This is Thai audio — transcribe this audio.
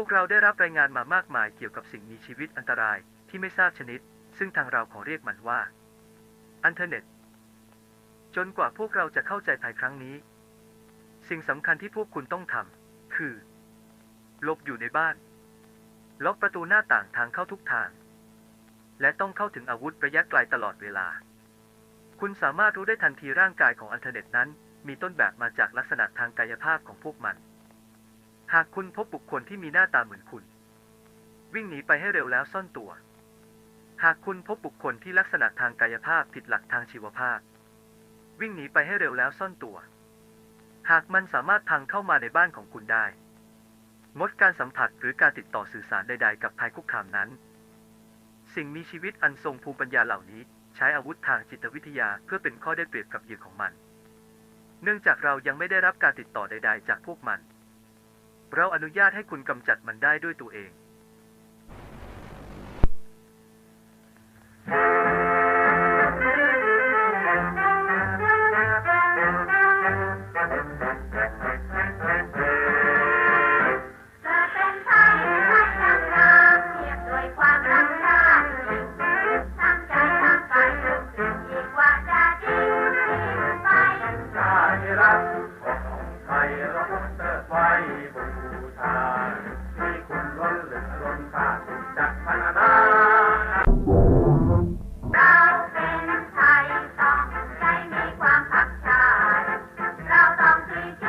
วกเราได้รับรายงานมามากมายเกี่ยวกับสิ่งมีชีวิตอันตรายที่ไม่ทราบชนิด ซึ่งทางเราขอเรียกมันว่าอันเทอร์เน็ต จนกว่าพวกเราจะเข้าใจภายครั้งนี้ สิ่งสำคัญที่พวกคุณต้องทำคือหลบอยู่ในบ้าน ล็อกประตูหน้าต่างทางเข้าทุกทาง และต้องเข้าถึงอาวุธระยะไกลตลอดเวลา คุณสามารถรู้ได้ทันทีร่างกายของอันเทอร์เน็ตนั้น มีต้นแบบมาจากลักษณะทางกายภาพของพวกมัน หากคุณพบบุคคลที่มีหน้าตาเหมือนคุณ วิ่งหนีไปให้เร็วแล้วซ่อนตัว หากคุณพบบุคคลที่ลักษณะทางกายภาพผิดหลักทางชีวภาพ วิ่งหนีไปให้เร็วแล้วซ่อนตัว หากมันสามารถพังเข้ามาในบ้านของคุณได้ งดการสัมผัสหรือการติดต่อสื่อสารใด ๆ กับภัยคุกคามนั้น สิ่งมีชีวิตอันทรงภูมิปัญญาเหล่านี้ ใช้อาวุธทางจิตวิทยาเพื่อเป็นข้อได้เปรียบกับเหยื่อของมัน เนื่องจากเรายังไม่ได้รับการติดต่อใด ๆ จากพวกมัน เราอนุญาตให้คุณกำจัดมันได้ด้วยตัวเองเกิดเป็นไทยพัฒนาเพียงด้วยความรักชาติทั้งใจทั้งกายทุกสิ่งยิ่งกว่าจะดีไปชาติรักของ ไทยเ